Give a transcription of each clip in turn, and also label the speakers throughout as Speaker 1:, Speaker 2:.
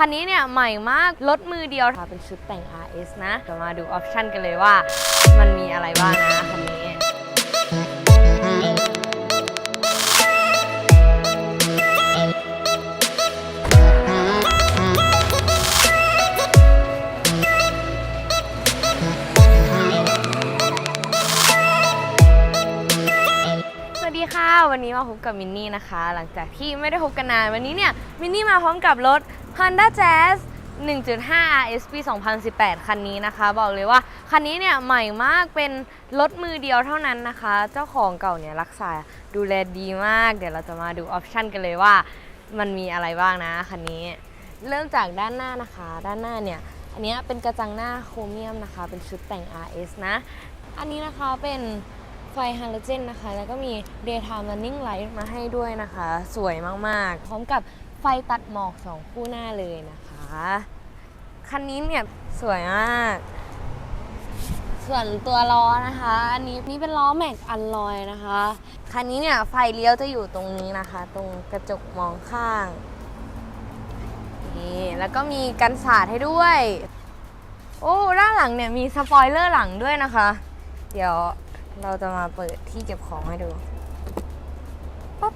Speaker 1: คันนี้เนี่ยใหม่มากรถมือเดียวค่ะเป็นชุดแต่ง RS นะเดี๋ยวมาดูออปชันกันเลยว่า มันมีอะไรบ้างนะคันนี้สวัสดีค่ะวันนี้มาพบกับมินนี่นะคะ หลังจากที่ไม่ได้พบกันนานวันนี้เนี่ยมินนี่มาพร้อมกับรถ Honda Jazz 1.5 RS ปี 2018 คันนี้นะคะ บอกเลยว่าคันนี้เนี่ยใหม่มากเป็นรถมือเดียวเท่านั้นนะคะ เจ้าของเก่าเนี่ยรักษาดูแลดีมาก เดี๋ยวเราจะมาดูออปชันกันเลยว่า มันมีอะไรบ้างนะคันนี้ เริ่มจากด้านหน้านะคะ ด้านหน้าเนี่ยอันนี้เป็นกระจังหน้าโครเมียมนะคะ เป็นชุดแต่ง RS นะ อันนี้นะคะเป็นไฟฮาโลเจนนะคะ แล้วก็มี daytime running light มาให้ด้วยนะคะ สวยมากๆ พร้อมกับ ไฟตัดหมอกสองคู่หน้าเลยนะคะ คันนี้เนี่ยสวยมาก ส่วนตัวล้อนะคะ อันนี้นี่เป็นล้อแม็กอันลอยนะคะ คันนี้เนี่ยไฟเลี้ยวจะอยู่ตรงนี้นะคะ ตรงกระจกมองข้างนี่แล้วก็มีกันสาดให้ด้วย โอ้ด้านหลังเนี่ยมีสปอยเลอร์หลังด้วยนะคะ เดี๋ยวเราจะมาเปิดที่เก็บของให้ดูป๊อ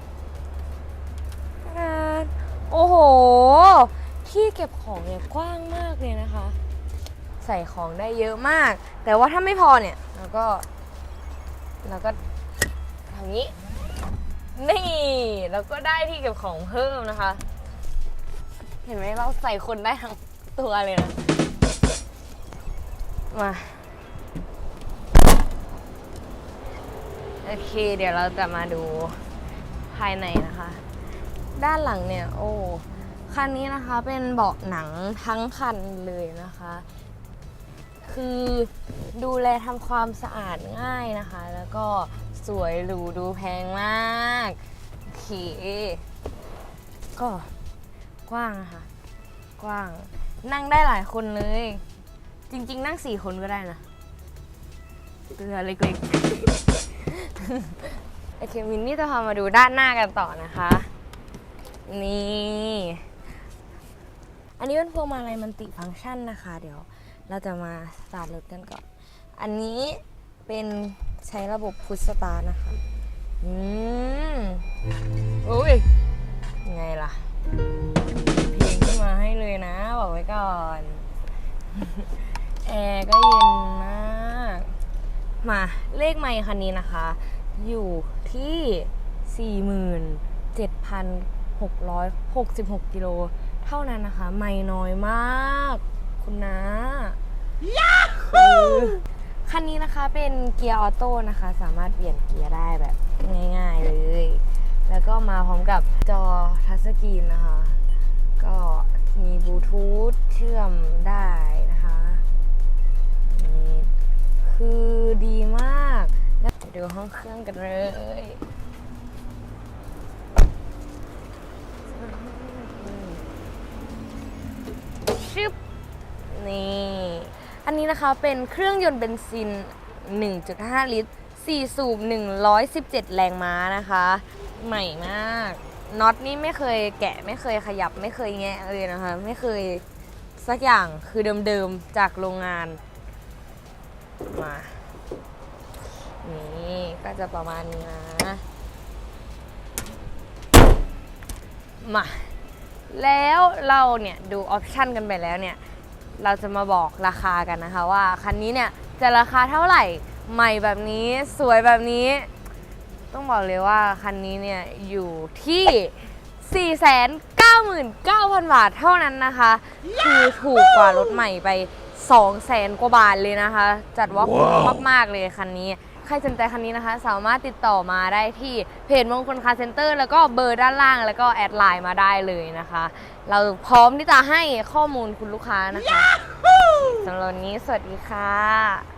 Speaker 1: โอ้โห ที่เก็บของเนี่ยกว้างมากเลยนะคะ ใส่ของได้เยอะมาก แต่ว่าถ้าไม่พอเนี่ยเราก็เราก็ทำนี้ นี่แล้วก็ได้ที่เก็บของเพิ่มนะคะ เห็นไหมเราใส่คนได้ทั้งตัวเลยนะ มา โอเค เดี๋ยวเราจะมาดูภายในนะคะ ด้านหลังเนี่ย โอ้ คันนี้นะคะเป็นเบาะหนังทั้งคันเลยนะคะ คือดูแลทำความสะอาดง่ายนะคะ แล้วก็สวยหรูดูแพงมากโอเคก็กว้างนะคะ กว้าง นั่งได้หลายคนเลย จริง ๆ นั่งสี่คนก็ได้นะเรือเล็กๆโอเคมินนี่จะพามาดูด้านหน้ากันต่อนะคะ นี่ อันนี้เป็นพวงมาลัยมันติฟังก์ชันนะคะ เดี๋ยวเราจะมาสตาร์ทรถกันก่อน อันนี้เป็นใช้ระบบพุชสตาร์นะคะ อืมอุ้ยไงล่ะ เพลงขึ้นมาให้เลยนะ บอกไว้ก่อน แอร์ก็เย็นมาก มาเลขไมค์คันนี้นะคะ อยู่ที่ 47,666 กิโล เท่านั้นนะคะ ไม่น้อยมาก คุณนะคือคันนี้นะคะเป็นเกียร์ออโต้นะคะ สามารถเปลี่ยนเกียร์ได้แบบง่ายๆเลย แล้วก็มาพร้อมกับจอทัชสกรีนนะคะ ก็มีบลูทูธเชื่อมได้นะคะนี่คือดีมากแล้วเดี๋ยวดูห้องเครื่องกันเลย ชึบนี่ อันนี้นะคะเป็นเครื่องยนต์เบนซิน 1.5 ลิตร 4 สูบ 117 แรงม้านะคะ ใหม่มากน็อตนี่ไม่เคยแกะไม่เคยขยับไม่เคยแงะเลยนะคะ ไม่เคยสักอย่างคือเดิมๆจากโรงงานมานี่ก็จะประมาณนี้นะมา แล้วเราเนี่ยดูออปชันกันไปแล้วเนี่ย เราจะมาบอกราคากันนะคะว่าคันนี้เนี่ยจะราคาเท่าไหร่ใหม่แบบนี้สวยแบบนี้ ต้องบอกเลยว่าคันนี้เนี่ยอยู่ที่ 499,000 บาทเท่านั้นนะคะ คือถูกกว่ารถใหม่ไป 200,000กว่าบาทเลยนะคะ จัดว่าคุ้มมาก ๆ เลยคันนี้ ใครสนใจคันนี้นะคะ สามารถติดต่อมาได้ที่เพจมงคลคาร์เซ็นเตอร์แล้วก็เบอร์ด้านล่างแล้วก็แอดไลน์มาได้เลยนะคะ เราพร้อมที่จะให้ข้อมูลคุณลูกค้านะคะสำหรับวันนี้สวัสดีค่ะ